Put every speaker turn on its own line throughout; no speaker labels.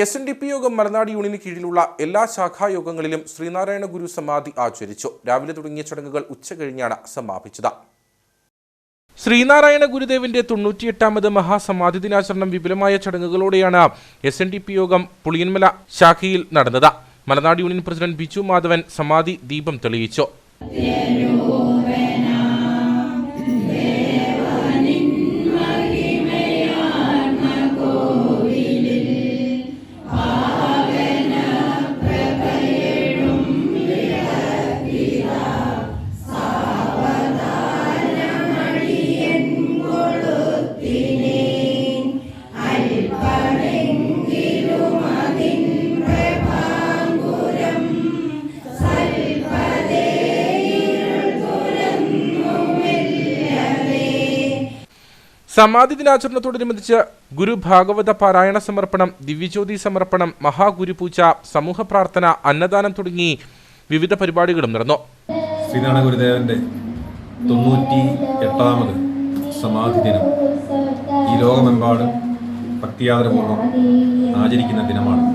S N D P യോഗം മലനാട് യൂണിയന് കീഴിലുള്ള എല്ലാ ശാഖായോഗങ്ങളിലും ശ്രീനാരായണ ഗുരു സമാധി ആചരിച്ചു. രാവിലെ തുടങ്ങിയ ചടങ്ങുകൾ ഉച്ച കഴിഞ്ഞാണ് സമാപിച്ചത്. ശ്രീനാരായണ ഗുരുദേവിന്റെ തൊണ്ണൂറ്റിയെട്ടാമത് മഹാസമാധി ദിനാചരണം വിപുലമായ ചടങ്ങുകളോടെയാണ് എസ് എൻ ഡി പി യോഗം പുളിയന്മല ശാഖയിൽ നടന്നത്. മലനാട് യൂണിയൻ പ്രസിഡന്റ് ബിജു മാധവൻ സമാധി ദീപം തെളിയിച്ചു. സമാധി ദിനാചരണത്തോടനുബന്ധിച്ച് ഗുരു ഭാഗവത പാരായണ സമർപ്പണം ദിവ്യജ്യോതി സമർപ്പണം മഹാഗുരുപൂജ സമൂഹ പ്രാർത്ഥന അന്നദാനം തുടങ്ങി വിവിധ പരിപാടികളും നടന്നു.
ശ്രീനാരായണ ഗുരുദേവന്റെ തൊണ്ണൂറ്റി എട്ടാമത് സമാധി ദിനം. ഈ ലോകമെമ്പാടും ഭക്തിയാദരപൂർവം ആചരിക്കുന്ന ദിനമാണ്.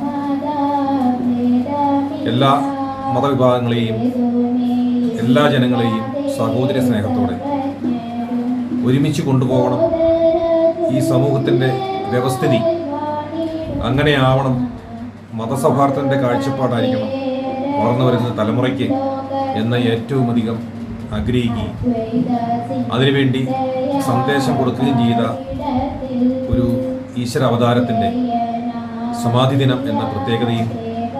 എല്ലാ മതവിഭാഗങ്ങളെയും എല്ലാ ജനങ്ങളെയും സഹോദര സ്നേഹത്തോടെ ഒരുമിച്ച് കൊണ്ടുപോകണം. ഈ സമൂഹത്തിന്റെ വ്യവസ്ഥിതി അങ്ങനെയാവണം. മതസൗഹാർദ്ദത്തിന്റെ കാഴ്ചപ്പാടായിരിക്കണം വളർന്നു വരുന്ന തലമുറയ്ക്ക് എന്ന ഏറ്റവും അധികം ആഗ്രഹിക്കുകയും അതിനുവേണ്ടി സന്ദേശം കൊടുക്കുകയും ചെയ്ത ഒരു ഈശ്വര അവതാരത്തിന്റെ സമാധി ദിനം എന്ന പ്രത്യേകതയും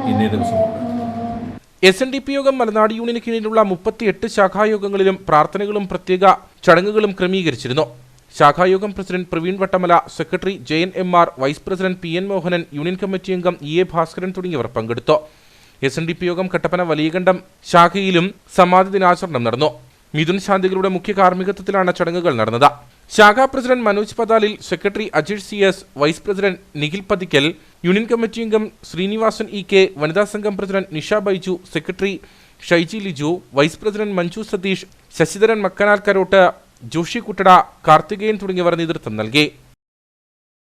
ഇന്നേ ദിവസമുണ്ട്.
എസ് എൻ ഡി പി യോഗം മലനാട് യൂണിയന് കീഴിലുള്ള മുപ്പത്തിയെട്ട് ശാഖായോഗങ്ങളിലും പ്രാർത്ഥനകളും പ്രത്യേക ചടങ്ങുകളും ക്രമീകരിച്ചിരുന്നു. ശാഖായോഗം president Praveen Vattamala secretary Jayan M R vice president P N Mohanan union committee അംഗം ഇ എ ഭാസ്കരൻ തുടങ്ങിയവർ പങ്കെടുത്തു. എസ് എൻ ഡി പി യോഗം കട്ടപ്പന വലിയകണ്ഠം ശാഖയിലും സമാധി ദിനാചരണം നടന്നു. മിഥുൻ ശാന്തികളുടെ മുഖ്യ കാർമ്മികത്വത്തിലാണ് ചടങ്ങുകൾ നടന്നത്. ശാഖാ president Manoj Pathalil secretary Ajish C S vice president Nikhil Pathickal union committee അംഗം ശ്രീനിവാസൻ ഇ കെ വനിതാ സംഘം president Nisha Baiju secretary Shaiji Liju vice president Manju Satheesh Sasidharan Makkanal Karott Joshy Kuttada Karthikeyan തുടങ്ങിയവർ നേതൃത്വം നൽകി.